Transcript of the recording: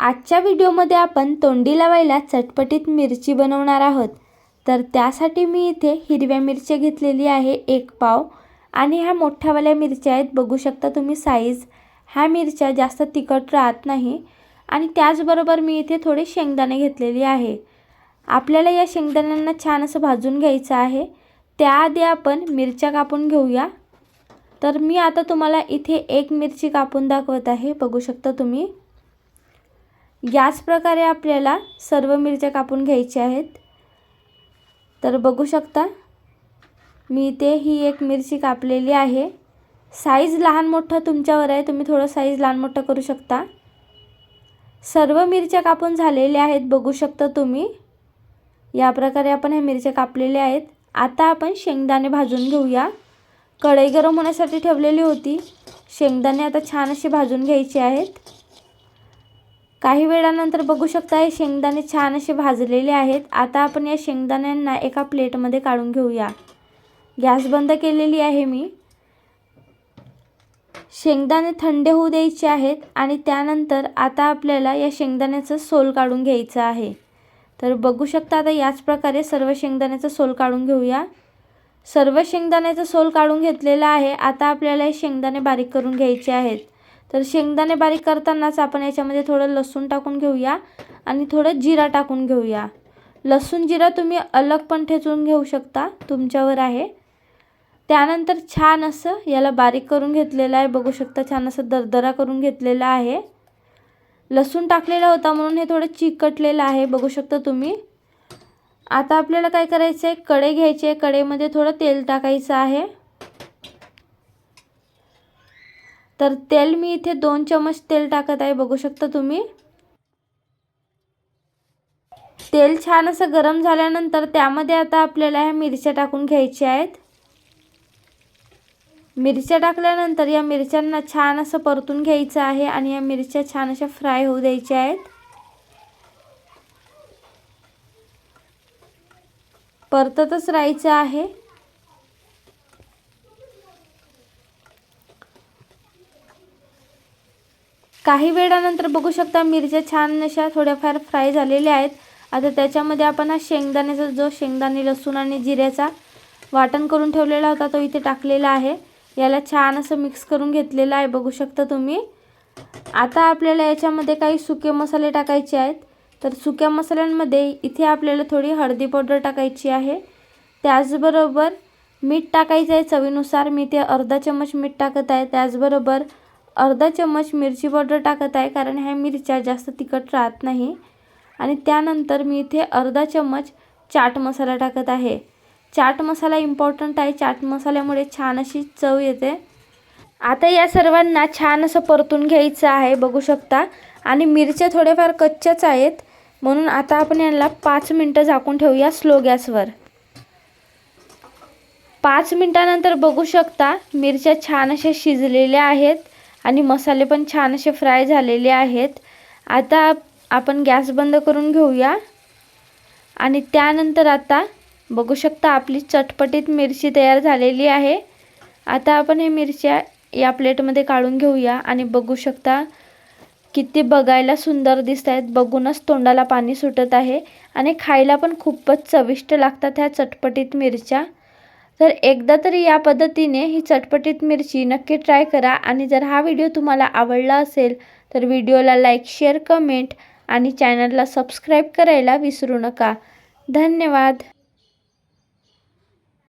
आजच्या व्हिडिओमध्ये आपण तोंडी लावायला चटपटीत मिरची बनवणार आहोत. तर त्यासाठी मी इथे हिरव्या मिरच्या घेतलेली आहे एक पाव. आणि ह्या मोठ्यावाल्या मिरच्या आहेत बघू शकता तुम्ही साईज ह्या मिरच्या जास्त तिखट राहत नाही. आणि त्याचबरोबर मी इथे थोडे शेंगदाणे घेतलेले आहे. आपल्याला या शेंगदाण्यांना छान असं भाजून घ्यायचं आहे. त्याआधी आपण मिरच्या कापून घेऊया. तर मी आता तुम्हाला इथे एक मिरची कापून दाखवत आहे बघू शकता तुम्ही. याच प्रकारे आपल्याला सर्व मिरच्या कापून घ्यायच्या आहेत. तर बघू शकता मी इथे ही एक मिरची कापलेली आहे. साईज लहान मोठं तुमच्यावर आहे तुम्ही थोडं साईज लहान मोठं करू शकता. सर्व मिरच्या कापून झालेल्या आहेत बघू शकता तुम्ही. या प्रकारे आपण ह्या मिरच्या कापलेल्या आहेत. आता आपण शेंगदाणे भाजून घेऊया. कढई गरम होण्यासाठी ठेवलेली होती. शेंगदाणे आता छान असे भाजून घ्यायचे आहेत. काही वेळानंतर बघू शकता हे शेंगदाणे छान असे भाजलेले आहेत. आता आपण या शेंगदाण्यांना एका प्लेटमध्ये काढून घेऊया. गॅस बंद केलेली आहे मी. शेंगदाणे थंड होऊ द्यायचे आहेत आणि त्यानंतर आता आपल्याला या शेंगदाण्याचं सोल काढून घ्यायचं आहे. तर बघू शकता आता याच प्रकारे सर्व शेंगदाण्याचं सोल काढून घेऊया. सर्व शेंगदाण्याचं सोल काढून घेतलेलं आहे. आता आपल्याला हे शेंगदाणे बारीक करून घ्यायचे आहेत. तर शेंगदाणे बारीक करतानाच आपण याच्यामध्ये थोडं लसूण टाकून घेऊया आणि थोडं जिरा टाकून घेऊया. लसूण जिरा तुम्ही अलग पण ठेचून घेऊ शकता तुमच्यावर आहे. त्यानंतर छान असं याला बारीक करून घेतलेलं आहे. बघू शकता छान असं दरदरा करून घेतलेला आहे. लसूण टाकलेला होता म्हणून हे थोडं चिकटलेलं आहे बघू शकता तुम्ही. आता आपल्याला काय करायचं आहे कडे घ्यायचे आहे. कढईमध्ये थोडं तेल टाकायचं आहे. तर तेल मी इथे दोन चमच तेल टाकत आहे. बघू शकता तुम्ही? तेल छान असं गरम झाल्यानंतर त्यामध्ये आता आपल्याला ह्या मिरच्या टाकून घ्यायच्या आहेत. मिरच्या टाकल्यानंतर या मिरच्यांना छान असं परतून घ्यायचं आहे आणि या मिरच्या छान अशा फ्राय होऊ द्यायच्या आहेत. परततच राहायचं आहे. काही वेळानंतर बघू शकता मिरच्या छान अशा थोड्याफार फ्राय झालेल्या आहेत. आता त्याच्यामध्ये आपण हा शेंगदाण्याचा जो शेंगदाणे लसूण आणि जिऱ्याचा वाटण करून ठेवलेला होता तो इथे टाकलेला आहे. याला छान असं मिक्स करून घेतलेलं आहे बघू शकता तुम्ही. आता आपल्याला याच्यामध्ये काही सुके मसाले टाकायचे आहेत. तर सुक्या मसाल्यांमध्ये इथे आपल्याला थोडी हळदी पावडर टाकायची आहे. त्याचबरोबर मीठ टाकायचं आहे चवीनुसार. मी ते अर्धा चम्मच मीठ टाकत आहे. त्याचबरोबर अर्धा चम्मच मिरची पावडर टाकत आहे कारण ह्या मिरच्या जास्त तिखट राहत नाही. आणि त्यानंतर मी इथे अर्धा चम्मच चाट मसाला टाकत आहे. चाट मसाला इम्पॉर्टंट आहे. चाट मसाल्यामुळे छान अशी चव येते. आता या सर्वांना छान असं परतून घ्यायचं आहे बघू शकता. आणि मिरच्या थोड्याफार कच्च्याच आहेत. म्हणून आता आपण यांना पाच मिनटं झाकून ठेवूया स्लो गॅसवर. पाच मिनटानंतर बघू शकता मिरच्या छान अशा शिजलेल्या आहेत. आणि मसाले पण छान असे फ्राय झालेले आहेत. आता आपण गॅस बंद करून घेऊया. आणि त्यानंतर आता बघू शकता आपली चटपटीत मिरची तयार झालेली आहे. आता आपण हे मिरच्या या प्लेटमध्ये काढून घेऊया आणि बघू शकता किती बघायला सुंदर दिसत आहेत. बघूनच तोंडाला पाणी सुटत आहे. आणि खायला पण खूपच चविष्ट लागतात ह्या चटपटीत मिरच्या. तर एकदा तरी या पद्धतीने ही चटपटीत मिरची नक्की ट्राय करा आणि जर हा व्हिडिओ तुम्हाला आवडला असेल तर व्हिडिओला लाईक शेअर कमेंट आणि चॅनलला सबस्क्राईब करायला विसरू नका. धन्यवाद.